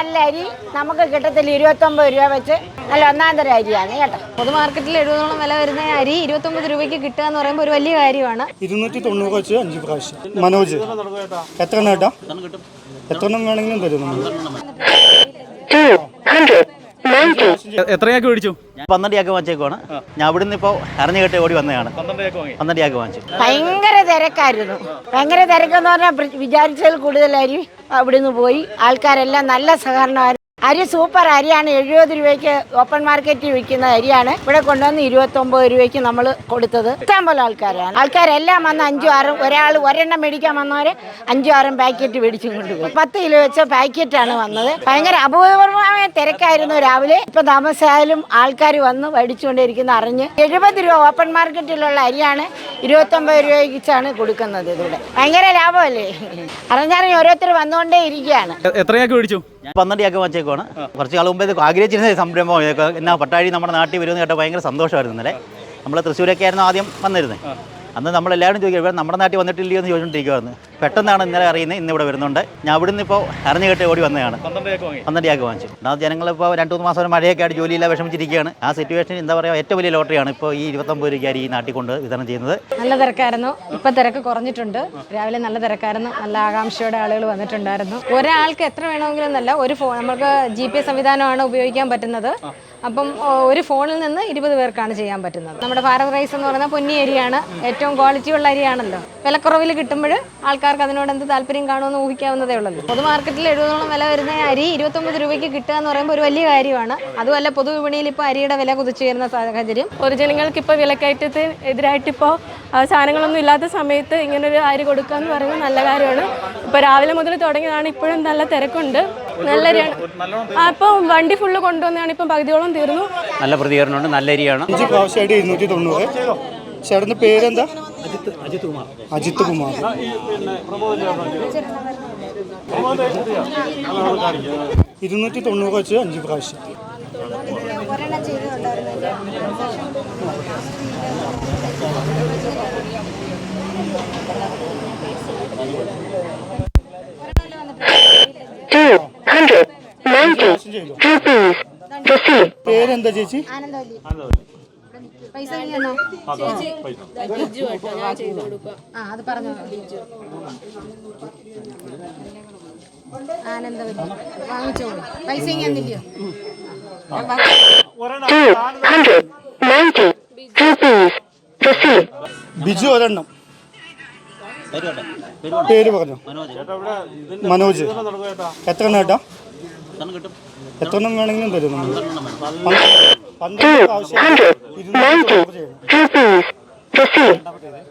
നല്ല അരി നമുക്ക് കിട്ടത്തില്ല. ഇരുപത്തൊമ്പത് രൂപ വെച്ച് നല്ല ഒന്നാം തരം അരിയാണ് കേട്ടോ. പൊതു മാർക്കറ്റിൽ എഴുപതോളം വില വരുന്ന അരി ഇരുപത്തൊമ്പത് രൂപയ്ക്ക് കിട്ടുക എന്ന് പറയുമ്പോൾ ഒരു വലിയ കാര്യമാണ്. ഇരുന്നൂറ്റി തൊണ്ണൂറ് വെച്ച് അഞ്ച് പ്രാവശ്യം. മനോജ് എത്ര എണ്ണം കേട്ടോ? എത്ര എണ്ണം വേണമെങ്കിലും തരും എത്രയാക്കി മേടിച്ചു? ഞാൻ പന്ത്രണ്ടിയാക്കി വാങ്ങിച്ചേക്കുവാണ്. ഞാൻ അവിടുന്ന് ഇപ്പോൾ അറിഞ്ഞു കേട്ട് ഓടി വന്നതാണ്. പന്ത്രണ്ടിയാക്കി വാങ്ങിച്ചു. ഭയങ്കര തിരക്കായിരുന്നു. ഭയങ്കര തിരക്കെന്ന് പറഞ്ഞാൽ വിചാരിച്ചതിൽ കൂടുതൽ അരി അവിടുന്ന് പോയി. ആൾക്കാരെല്ലാം നല്ല സഹകരണമായിരുന്നു. അരി സൂപ്പർ അരിയാണ്. എഴുപത് രൂപയ്ക്ക് ഓപ്പൺ മാർക്കറ്റിൽ വിൽക്കുന്ന അരിയാണ്. ഇവിടെ കൊണ്ടുവന്ന് ഇരുപത്തൊമ്പത് രൂപയ്ക്ക് നമ്മൾ കൊടുത്തത്. ഇഷ്ടം പോലെ ആൾക്കാരാണ്. ആൾക്കാരെല്ലാം വന്ന് അഞ്ചും ആറും ഒരാൾ ഒരെണ്ണം മേടിക്കാൻ വന്നവര് അഞ്ചും ആറും പാക്കറ്റ് മേടിച്ചും കൊണ്ടുപോകും പത്ത് കിലോ വെച്ച പാക്കറ്റാണ് വന്നത്. ഭയങ്കര അപൂർവമായ തിരക്കായിരുന്നു രാവിലെ. ഇപ്പൊ താമസിച്ചായാലും ആൾക്കാർ വന്ന് മേടിച്ചുകൊണ്ടിരിക്കുന്ന അറിഞ്ഞ് എഴുപത് രൂപ ഓപ്പൺ മാർക്കറ്റിലുള്ള അരിയാണ് ഇരുപത്തൊമ്പത് രൂപയ്ക്കാണ് കൊടുക്കുന്നത് ഇതിവിടെ. ഭയങ്കര ലാഭമല്ലേ? അറിഞ്ഞറിഞ്ഞ് ഓരോരുത്തർ വന്നുകൊണ്ടേ ഇരിക്കുകയാണ്. എത്രയൊക്കെ മേടിച്ചു? പന്ത്രണ്ടിയാക്കി വാങ്ങിച്ചേക്കുവാണ് കുറച്ച് കാലം മുമ്പേ ആഗ്രഹിച്ചിരുന്ന സംരംഭം എന്നാ പട്ടാഴി നമ്മുടെ നാട്ടിൽ വരുമെന്ന് കേട്ടാൽ ഭയങ്കര സന്തോഷമായിരുന്നു ഇന്നലെ. നമ്മൾ തൃശ്ശൂരൊക്കെ ആയിരുന്നു ആദ്യം വന്നിരുന്നത് അന്ന് നമ്മളെല്ലാവരും ചോദിക്കും ഇവിടെ നമ്മുടെ നാട്ടിൽ വന്നിട്ടില്ലയോ എന്ന് ചോദിച്ചുകൊണ്ടിരിക്കുവായിരുന്നു. പെട്ടെന്നാണ് ഇന്നലെ അറിയുന്നത് ഇന്ന് ഇവിടെ വരുന്നുണ്ട്. ഞാൻ അവിടുന്ന് ഇപ്പോൾ അറിഞ്ഞു കേട്ട് ഓടി വന്നതാണ്. പന്ത്രണ്ടിയാക്കി വാങ്ങിച്ചു. ഒന്നാമത് ജനങ്ങളിപ്പോൾ രണ്ട് മൂന്ന് മാസം മഴയൊക്കെ ആയിട്ട് ജോലിയില്ല വിഷമിച്ചിരിക്കുകയാണ്. ആ സിറ്റുവേഷൻ എന്താ പറയുക ഏറ്റവും വലിയ ലോട്ടറിയാണ് ഇപ്പോൾ ഈ ഇരുപത്തൊമ്പത് രൂപയ്ക്ക് അരി ഈ നാട്ടിൽ കൊണ്ട് വിതരണം ചെയ്യുന്നത്. നല്ല തിരക്കായിരുന്നു. ഇപ്പം തിരക്ക് കുറഞ്ഞിട്ടുണ്ട്. രാവിലെ നല്ല തിരക്കായിരുന്നു. നല്ല ആകാംക്ഷയോടെ ആളുകൾ വന്നിട്ടുണ്ടായിരുന്നു. ഒരാൾക്ക് എത്ര വേണമെങ്കിലും എന്നല്ല ഒരു ഫോൺ നമുക്ക് ജി പി എസ് സംവിധാനമാണ് ഉപയോഗിക്കാൻ പറ്റുന്നത്. അപ്പം ഒരു ഫോണിൽ നിന്ന് ഇരുപത് പേർക്കാണ് ചെയ്യാൻ പറ്റുന്നത്. നമ്മുടെ ഭാരത് റൈസ് എന്ന് പറയുന്ന പൊന്നി അരിയാണ് ഏറ്റവും ക്വാളിറ്റി ഉള്ള അരിയാണല്ലോ. വിലക്കുറവിൽ കിട്ടുമ്പോൾ ആൾക്കാർക്ക് അതിനോട് എന്ത് താല്പര്യം കാണുമെന്ന് ഊഹിക്കാവുന്നതേ ഉള്ളൂ പൊതു മാർക്കറ്റിൽ എഴുപതോളം വില വരുന്ന അരി ഇരുപത്തൊമ്പത് രൂപയ്ക്ക് കിട്ടുക എന്ന് പറയുമ്പോൾ ഒരു വലിയ കാര്യമാണ്. അതുമല്ല പൊതുവിപണിയിൽ ഇപ്പോൾ അരിയുടെ വില കുതിച്ചു വരുന്ന സാഹചര്യം. പൊതുജനങ്ങൾക്ക് ഇപ്പോൾ വിലക്കയറ്റത്തിന് എതിരായിട്ട് ഇപ്പോൾ സാധനങ്ങളൊന്നും ഇല്ലാത്ത സമയത്ത് ഇങ്ങനൊരു അരി കൊടുക്കുക എന്ന് പറയുന്നത് നല്ല കാര്യമാണ്. ഇപ്പോൾ രാവിലെ മുതൽ തുടങ്ങിയതാണ് ഇപ്പോഴും നല്ല തിരക്കുണ്ട്. നല്ല ഇപ്പോൾ വണ്ടി ഫുള്ള് കൊണ്ടുവന്നാണ് ഇപ്പം പകുതിയോളം തീർന്നു. നല്ല പ്രതികരണമുണ്ട്. നല്ല അരിയാണ്. അഞ്ച് പ്രാവശ്യമായിട്ട് ഇരുന്നൂറ്റി തൊണ്ണൂറ്. ചേട്ടന്റെ പേരെന്താ? അജിത് കുമാർ. ഇരുന്നൂറ്റി തൊണ്ണൂറ് വെച്ച് അഞ്ച് പ്രാവശ്യം പ്രാവശ്യം. ചെയ്തു? പേരെന്താ ചേച്ചി? പൈസ ഇങ്ങനെയാണോ? ആ അത്. പറഞ്ഞോ. ആനന്ദവല്ലി. വാങ്ങിച്ചോളൂ പൈസ ഇങ്ങനെയോ ബിജു ഒരെണ്ണം. പേര് പറഞ്ഞു. മനോജ്. എത്ര എണ്ണം ഏട്ടാ എത്ര എണ്ണം വേണമെങ്കിലും തരും നമ്മൾ പന്ത്രണ്ട് പ്രാവശ്യം ഇരുന്നൂറ്റി തൊണ്ണൂറ് ചെയ്യണം